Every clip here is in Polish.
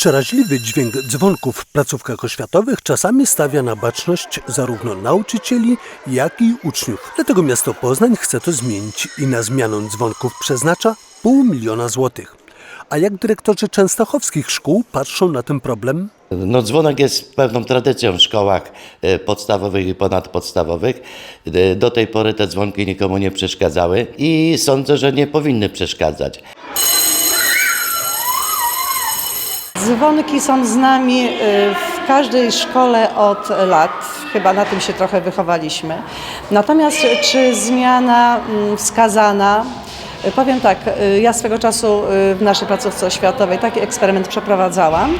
Przeraźliwy dźwięk dzwonków w placówkach oświatowych czasami stawia na baczność zarówno nauczycieli, jak i uczniów. Dlatego miasto Poznań chce to zmienić i na zmianę dzwonków przeznacza pół miliona złotych. A jak dyrektorzy częstochowskich szkół patrzą na ten problem? No, dzwonek jest pewną tradycją w szkołach e, podstawowych i ponadpodstawowych. E, Do tej pory te dzwonki nikomu nie przeszkadzały i sądzę, że nie powinny przeszkadzać. Dzwonki są z nami y, w każdej szkole od lat. Chyba na tym się trochę wychowaliśmy. Natomiast czy zmiana mm, wskazana? Y, Powiem tak, y, ja swego czasu y, w naszej placówce oświatowej taki eksperyment przeprowadzałam y,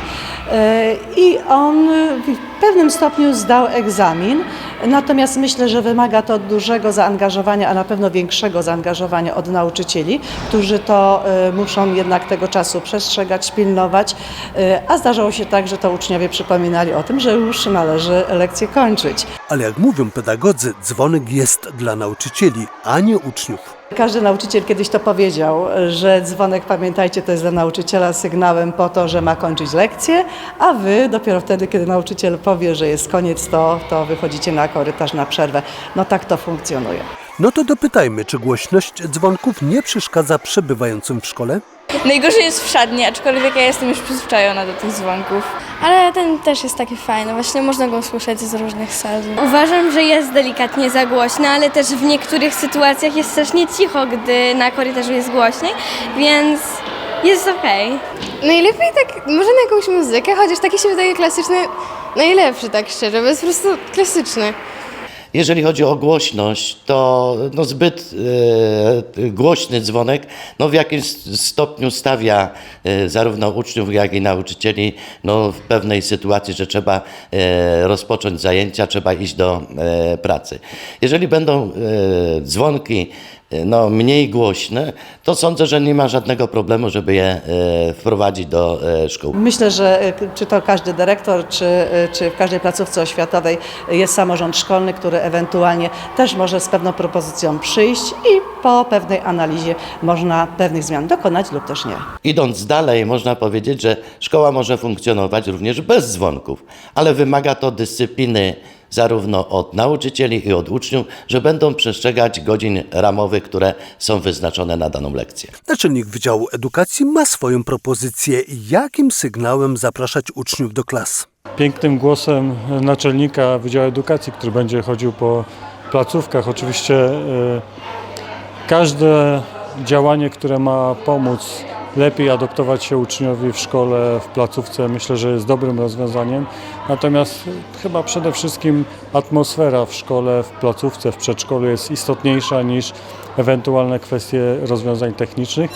i on w pewnym stopniu zdał egzamin. Natomiast myślę, że wymaga to dużego zaangażowania, a na pewno większego zaangażowania od nauczycieli, którzy to y, muszą jednak tego czasu przestrzegać, pilnować. Y, A zdarzało się tak, że to uczniowie przypominali o tym, że już należy lekcję kończyć. Ale jak mówią pedagodzy, dzwonek jest dla nauczycieli, a nie uczniów. Każdy nauczyciel kiedyś to powiedział, że dzwonek, pamiętajcie, to jest dla nauczyciela sygnałem po to, że ma kończyć lekcję, a wy dopiero wtedy, kiedy nauczyciel powie, że jest koniec, to, to wychodzicie na korytarz na przerwę. No tak to funkcjonuje. No to dopytajmy, czy głośność dzwonków nie przeszkadza przebywającym w szkole? Najgorzej jest w szatni, aczkolwiek ja jestem już przyzwyczajona do tych dzwonków. Ale ten też jest taki fajny, właśnie można go słyszeć z różnych sal. Uważam, że jest delikatnie za głośno, ale też w niektórych sytuacjach jest strasznie cicho, gdy na korytarzu jest głośniej, więc jest okej. Najlepiej tak, może na jakąś muzykę, chociaż taki się wydaje klasyczny, najlepszy tak szczerze, bo jest po prostu klasyczny. Jeżeli chodzi o głośność, to no, zbyt e, głośny dzwonek no, w jakimś stopniu stawia e, zarówno uczniów, jak i nauczycieli no, w pewnej sytuacji, że trzeba e, rozpocząć zajęcia, trzeba iść do pracy. Jeżeli będą dzwonki no, mniej głośne, to sądzę, że nie ma żadnego problemu, żeby je e, wprowadzić do e, szkół. Myślę, że y, czy to każdy dyrektor, czy, czy w każdej placówce oświatowej jest samorząd szkolny, który ewentualnie też może z pewną propozycją przyjść i po pewnej analizie można pewnych zmian dokonać lub też nie. Idąc dalej, można powiedzieć, że szkoła może funkcjonować również bez dzwonków, ale wymaga to dyscypliny zarówno od nauczycieli i od uczniów, że będą przestrzegać godzin ramowych, które są wyznaczone na daną lekcję. Naczelnik Wydziału Edukacji ma swoją propozycję, jakim sygnałem zapraszać uczniów do klas. pięknym głosem naczelnika Wydziału Edukacji, który będzie chodził po placówkach. Oczywiście e, każde działanie, które ma pomóc lepiej adoptować się uczniowi w szkole, w placówce, myślę, że jest dobrym rozwiązaniem. Natomiast chyba przede wszystkim atmosfera w szkole, w placówce, w przedszkolu jest istotniejsza niż ewentualne kwestie rozwiązań technicznych.